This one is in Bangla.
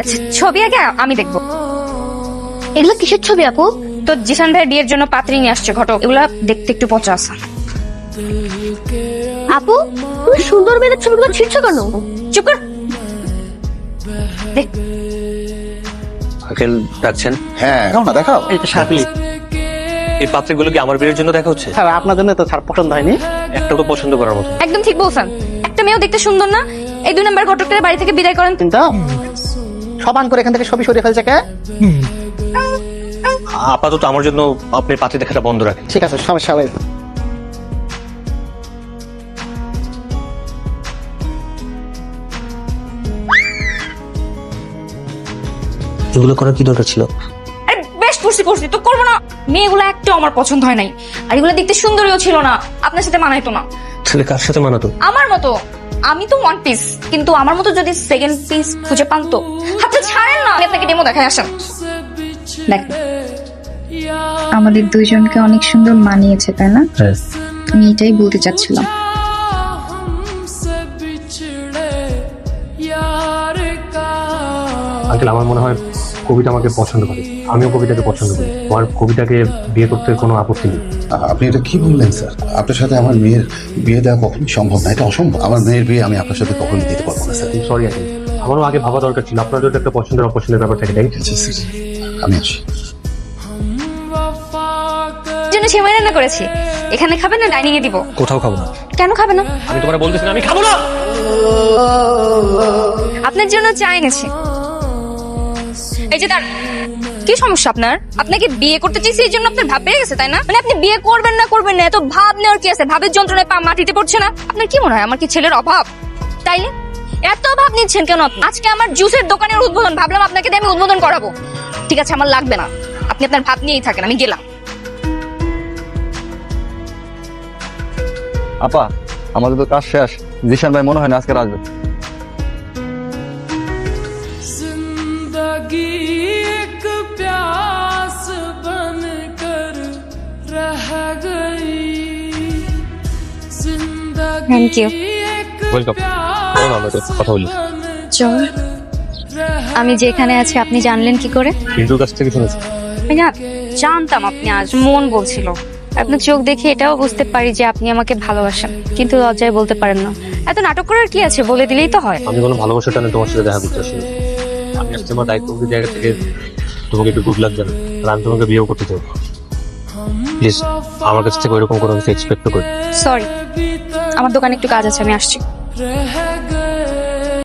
আচ্ছা, ছবি আগে আমি দেখব। এগুলো কিসের ছবি আপু? তো জিসান ভাই বিয়ের জন্য পাত্রী নিয়ে আসছে ঘটক। এগুলা দেখতে একটু পচা আছে। আপু তুমি সুন্দর মেয়েদের ছবিগুলো ছিঁড়ছো কেন? চুপ কর। দেখ। আঙ্কেল ডাকছেন? হ্যাঁ দেখাও না দেখাও। এই এই পাত্রগুলো কি আমার বিয়ের জন্য দেখা হচ্ছে? স্যার আপনার জন্য তো স্যার পছন্দ হয়নি। একটা তো পছন্দ করার মতো। একদম ঠিক বলছেন। একটা মেয়েও দেখতে সুন্দর না? এই দুই নাম্বার ঘটকটার বাড়ি থেকে বিদায় করেন। কিন্তু সবান করে এখান থেকে ছবি সরিয়ে ফেলছে কে? আপাতত আমার জন্য আপনি পাত্রী দেখাটা বন্ধ রাখেন। ঠিক আছে সমস্যা হবে এগুলো করার কি দরকার ছিল? আরে বেশ করছি করছি তো করব না। মেয়েগুলো একটু আমার পছন্দ হয় নাই। আর এগুলো দেখতে সুন্দরীও ছিল না। আপনার সাথে মানাইতো না। তাহলে কার সাথে মানাতো? আমার মতো। আমি তো ওয়ান পিস কিন্তু আমার মতো যদি সেকেন্ড পিস খুঁজে পান তো? হাতে ছাড়েন না আমি আপনাকে ডেমো দেখাই আসেন। দেখ। আমাদের দুইজনকে অনেক সুন্দর মানিয়েছে তাই না? আমি এটাই বলতে চাচ্ছিলাম। আঙ্কেল আমার মনে হয় কবিতা আমাকে পছন্দ করে। আমিও কবিতাকে পছন্দ করি। আমার কবিতাকে বিয়ে করতে কোনো আপত্তি নেই। আপনি এটা কি বললেন স্যার? আপনার সাথে আমার মেয়ের বিয়ে দেওয়া কখনোই সম্ভব না। এটা অসম্ভব। আমার মেয়ের বিয়ে আমি আপনার সাথে কখনোই দিতে পারব না স্যার। সরি আঙ্কেল আমারও আগে ভাবা দরকার ছিল। আপনার যদি একটা পছন্দের অপছন্দের ব্যাপার থাকে তাই আচ্ছা, স্যার, আমি আসি। জন্য সেমাই রান্না করেছি। এখানে খাবেন না ডাইনিং এ দিব। কোথাও খাব না। কেন খাবে না? আমি তোমার বলতেছি না আমি খাব না! আপনার জন্য চা এনেছি। এই যে দাঁড়, কি সমস্যা আপনার? আপনাকে বিয়ে করতে চাইছি, এই জন্য আপনার ভাব পেয়ে গেছে, তাই না? মানে আপনি বিয়ে করবেন না করবেন না, এত ভাব নেওয়ার কি আছে? ভাবের যন্ত্রণায় পা মাটিতে পড়ছে না? আপনার কি মনে হয়, আমার কি ছেলের অভাব? তাইলে? এত ভাব নিচ্ছেন কেন? আজকে আমার জুসের দোকানের উদ্বোধন, ভাবলাম আপনাকে দিয়ে আমি উদ্বোধন করাবো। ঠিক আছে, আমার লাগবে না। আপনি আপনার ভাব নিয়েই থাকেন, আমি গেলাম। আপা, আমাদের তো কাজ শেষ। জিশান ভাই মনে হয় না আজকে আসবে। থ্যাংক ইউ ওয়েলকাম আমরা কথা বলি চল আমি যেখানে আছি আপনি জানলেন কি করে? পিন্টুর কাছ থেকে শুনেছি। না জানতাম আপনি আজ মন বলছিল। আপনার চোখ দেখে এটাও বুঝতে পারি যে আপনি আমাকে ভালোবাসেন কিন্তু লজ্জায় বলতে পারেন না। এত নাটক করার কি আছে? বলে দিলেই তো হয়। আমি কোনো ভালোবাসাটা টানে তোমার সাথে দেখা করতে আসি আমি আজকে আমার দায়িত্ব জায়গা থেকে তোমাকে একটু গুড লাক জানাই। আর আমি তোমাকে বিয়েও করতে চাই। প্লিজ আমার কাছ থেকে ওইরকম কোনো কিছু এক্সপেক্ট করি। সরি আমার দোকানে একটু কাজ আছে, আমি আসছি।